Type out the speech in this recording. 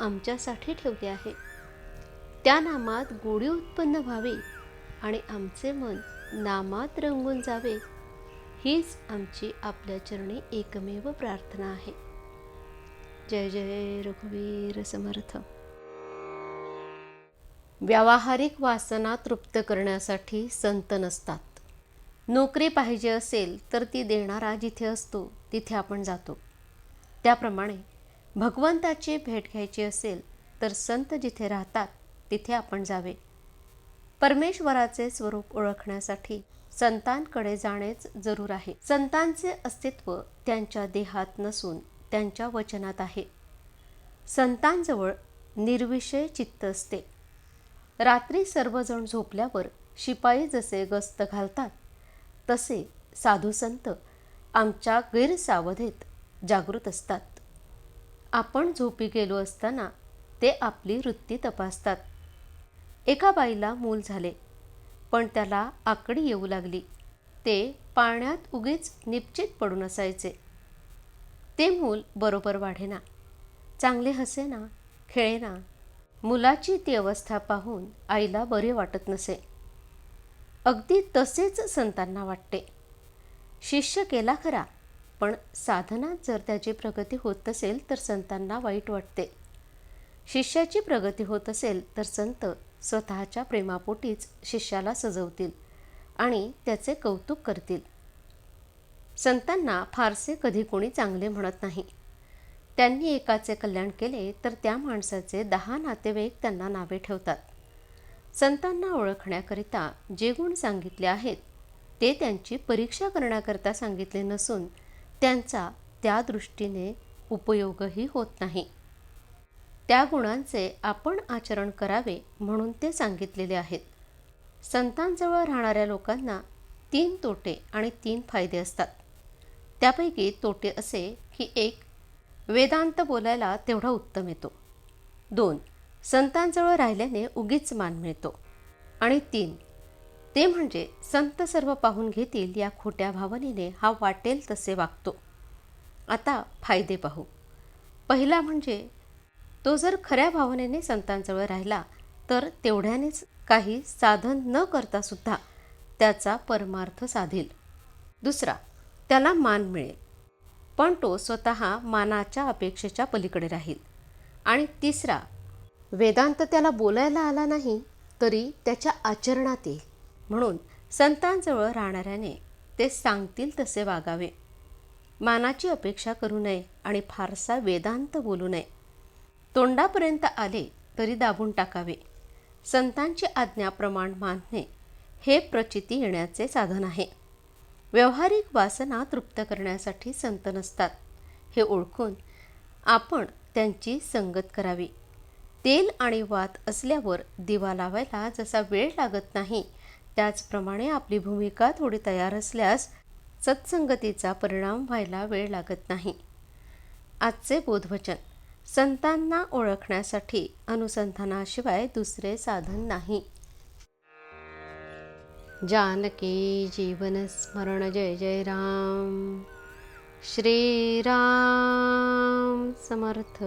आमच्यासाठी ठेवले आहे. त्या नामात गोडी उत्पन्न व्हावी आणि आमचे मन नामात रंगून जावे हीच आमची आपल्या चरणी एकमेव प्रार्थना आहे. जय जय रघुवीर समर्थ. व्यावहारिक वासना तृप्त करण्यासाठी संत नसतात. नोकरी पाहिजे असेल तर ती देणारा जिथे असतो तिथे आपण जातो. त्याप्रमाणे भगवंताची भेट घ्यायची असेल तर संत जिथे राहतात तिथे आपण जावे. परमेश्वराचे स्वरूप ओळखण्यासाठी संतांकडे जाणेच जरूर आहे. संतांचे अस्तित्व त्यांच्या देहात नसून त्यांच्या वचनात आहे. संतांजवळ निर्विषय चित्त असते. रात्री सर्वजण झोपल्यावर शिपाई जसे गस्त घालतात तसे साधू संत आमच्या गैरसावधेत जागृत असतात. आपण झोपी गेलो असताना ते आपली वृत्ती तपासतात. एका बाईला मूल झाले पण त्याला आकडी येऊ लागली. ते पाळण्यात उगीच निश्चित पडून असायचे. ते मूल बरोबर वाढेना चांगले हसेना खेळेना मुलाची ती अवस्था पाहून आईला बरे वाटत नसे. अगदी तसेच संतांना वाटते. शिष्य केला खरा पण साधनात जर त्याची प्रगती होत असेल तर संतांना वाईट वाटते. शिष्याची प्रगती होत असेल तर संत स्वतःच्या प्रेमापोटीच शिष्याला सजवतील आणि त्याचे कौतुक करतील. संतांना फारसे कधी कोणी चांगले म्हणत नाही. त्यांनी एकाचे कल्याण केले तर त्या माणसाचे दहा नातेवाईक त्यांना नावे ठेवतात. संतांना ओळखण्याकरिता जे गुण सांगितले आहेत ते त्यांची परीक्षा करण्याकरता सांगितले नसून त्यांचा त्या दृष्टीने उपयोगही होत नाही. त्या गुणांचे आपण आचरण करावे म्हणून ते सांगितलेले आहेत. संतांजवळ राहणाऱ्या लोकांना तीन तोटे आणि तीन फायदे असतात. त्यापैकी तोटे असे की एक वेदांत बोलायला तेवढा उत्तम येतो. दोन संतांजवळ राहिल्याने उगीच मान मिळतो. आणि तीन ते म्हणजे संत सर्व पाहून घेतील या खोट्या भावनेने हा वाटेल तसे वागतो. आता फायदे पाहू. पहिला म्हणजे तो जर खऱ्या भावनेने संतांजवळ राहिला तर तेवढ्यानेच काही साधन न करता सुद्धा त्याचा परमार्थ साधेल. दुसरा त्याला मान मिळेल. पण तो स्वतः मानाच्या अपेक्षेच्या पलीकडे राहील. आणि तिसरा वेदांत त्याला बोलायला आला नाही तरी त्याच्या आचरणात येईल. म्हणून संतांजवळ राहणाऱ्याने ते सांगतील तसे वागावे. मानाची अपेक्षा करू नये आणि फारसा वेदांत बोलू नये. तोंडापर्यंत आले तरी दाबून टाकावे. संतांची आज्ञा प्रमाण मानणे हे प्रचिती येण्याचे साधन आहे. व्यवहारिक वासना तृप्त करण्यासाठी संत नसतात. हे ओळखून आपण त्यांची संगत करावी. तेल आणि वात असल्यावर दिवा लावायला जसा वेळ लागत नाही त्याचप्रमाणे आपली भूमिका थोडी तयार असल्यास सत्संगतीचा परिणाम व्हायला वेळ लागत नाही. आजचे बोधवचन संतांना ओळखण्यासाठी अनुसंधानाशिवाय दुसरे साधन नाही. जानकी जीवन स्मरण जय जय राम. श्रीराम समर्थ.